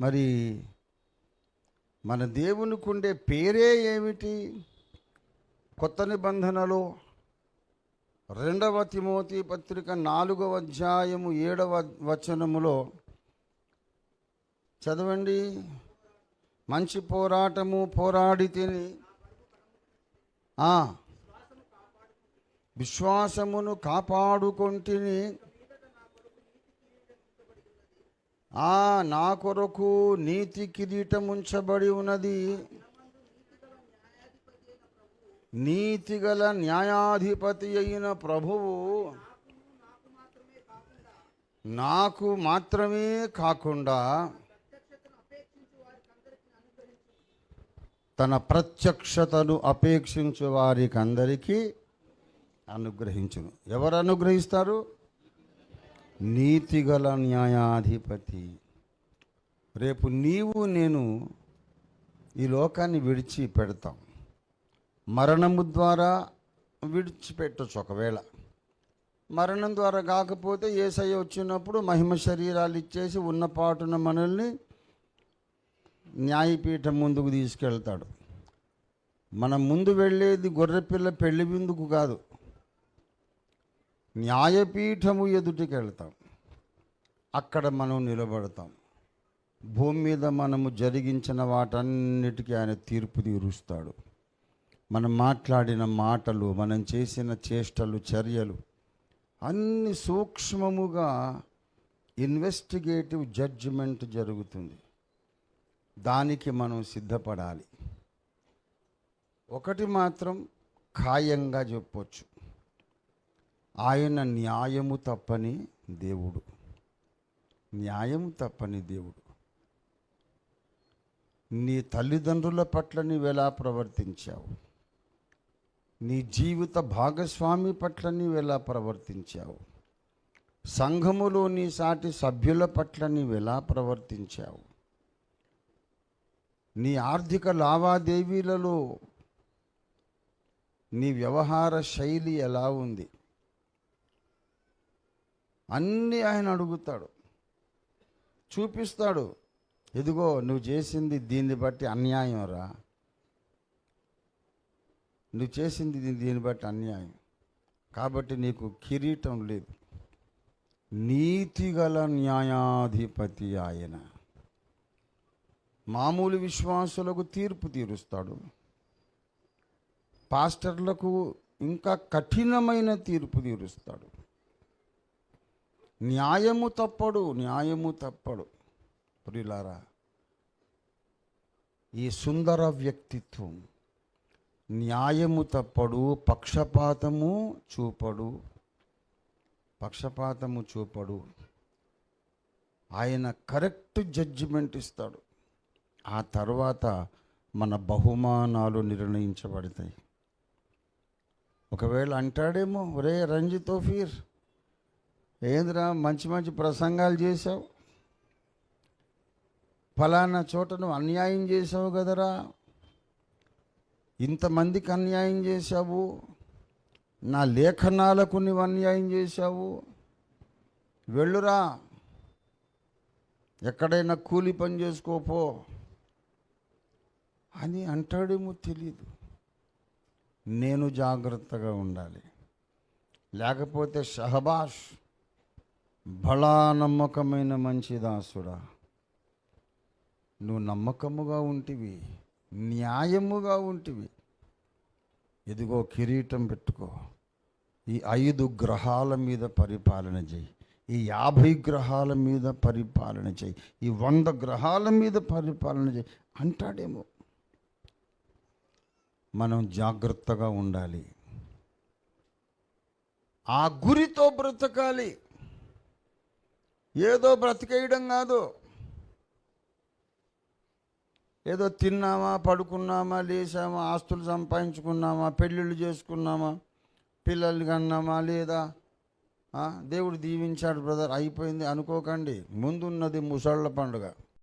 మరి మన దేవునికి ఉండే పేరే ఏమిటి? కొత్త నిబంధనలో రెండవ తిమోతి పత్రిక నాలుగవ అధ్యాయము ఏడవ వచనములో చదవండి. మంచి పోరాటము పోరాడి తిని విశ్వాసమును కాపాడుకొంటిని. ఆ నా కొరకు నీతి కిరీటం ఉంచబడి ఉన్నది నీతిగల న్యాయాధిపతి అయిన ప్రభువు నాకు మాత్రమే కాకుండా తన ప్రత్యక్షతను అపేక్షించు వారికి అందరికీ అనుగ్రహించును. ఎవరు అనుగ్రహిస్తారు? నీతిగల న్యాయాధిపతి. రేపు నీవు నేను ఈ లోకాన్ని విడిచి పెడతాం మరణము ద్వారా విడిచిపెట్టచ్చు ఒకవేళ. మరణం ద్వారా కాకపోతే ఏసయ్య వచ్చినప్పుడు మహిమ శరీరాలు ఇచ్చేసి ఉన్న పాటున మనల్ని న్యాయపీఠం ముందుకు తీసుకెళ్తాడు. మనం ముందు వెళ్ళేది గొర్రెపిల్ల పెళ్ళి విందుకు కాదు. న్యాయపీఠము ఎదుటికి వెళ్తాం అక్కడ మనం నిలబడతాం. భూమి మీద మనము జరిగించిన వాటన్నిటికీ ఆయన తీర్పు తీరుస్తాడు. మనం మాట్లాడిన మాటలు మనం చేసిన చేష్టలు చర్యలు అన్ని సూక్ష్మముగా ఇన్వెస్టిగేటివ్ జడ్జిమెంట్ జరుగుతుంది. దానికి మనం సిద్ధపడాలి. ఒకటి మాత్రం ఖాయంగా చెప్పొచ్చు. ఆయన న్యాయము తప్పని దేవుడు. న్యాయం తప్పని దేవుడు. నీ తల్లిదండ్రుల పట్ల నీవు ఎలా ప్రవర్తించావు? నీ జీవిత భాగస్వామి పట్ల నీవు ఎలా ప్రవర్తించావు? సంఘములో నీ సాటి సభ్యుల పట్ల నీవు ఎలా ప్రవర్తించావు? నీ ఆర్థిక లావాదేవీలలో నీ వ్యవహార శైలి ఎలా ఉంది? అన్నీ ఆయన అడుగుతాడు. చూపిస్తాడు. ఇదిగో నువ్వు చేసింది దీన్ని బట్టి అన్యాయం రా. నువ్వు చేసింది దీన్ని బట్టి అన్యాయం. కాబట్టి నీకు కిరీటం లేదు. నీతిగల న్యాయాధిపతి ఆయన. మామూలు విశ్వాసులకు తీర్పు తీరుస్తాడు. పాస్టర్లకు ఇంకా కఠినమైన తీర్పు తీరుస్తాడు. న్యాయము తప్పడు న్యాయము తప్పడు. ప్రియులారా ఈ సుందర వ్యక్తిత్వం న్యాయము తప్పడు పక్షపాతము చూపడు. పక్షపాతము చూపడు. ఆయన కరెక్ట్ జడ్జిమెంట్ ఇస్తాడు. ఆ తర్వాత మన బహుమానాలు నిర్ణయించబడతాయి. ఒకవేళ అంటాడేమో ఒరే రంజి తోఫీర్ ఏందిరా మంచి మంచి ప్రసంగాలు చేసావు ఫలానా చోట నువ్వు అన్యాయం చేసావు కదరా? ఇంతమందికి అన్యాయం చేశావు? నా లేఖనాలకు నువ్వు అన్యాయం చేశావు? వెళ్ళురా. ఎక్కడైనా కూలి పని చేసుకోపో. అని అంటాడేమో తెలీదు. నేను జాగ్రత్తగా ఉండాలి. లేకపోతే షహబాష్ బలా నమ్మకమైన మంచి దాసుడా. నువ్వు నమ్మకముగా ఉంటివి న్యాయముగా ఉంటివి. ఇదిగో కిరీటం పెట్టుకో. ఈ ఐదు గ్రహాల మీద పరిపాలన చేయి. ఈ యాభై గ్రహాల మీద పరిపాలన చేయి. ఈ వంద గ్రహాల మీద పరిపాలన చేయి. అంటాడేమో. మనం జాగ్రత్తగా ఉండాలి. ఆ గురితో బ్రతకాలి. ఏదో బ్రతికేయడం కాదు. ఏదో తిన్నామా పడుకున్నామా లేసామా ఆస్తులు సంపాదించుకున్నామా పెళ్ళిళ్ళు చేసుకున్నామా పిల్లలు కన్నామా లేదా? దేవుడు దీవించాడు బ్రదర్ అయిపోయింది అనుకోకండి. ముందున్నది ముసళ్ళ పండుగ.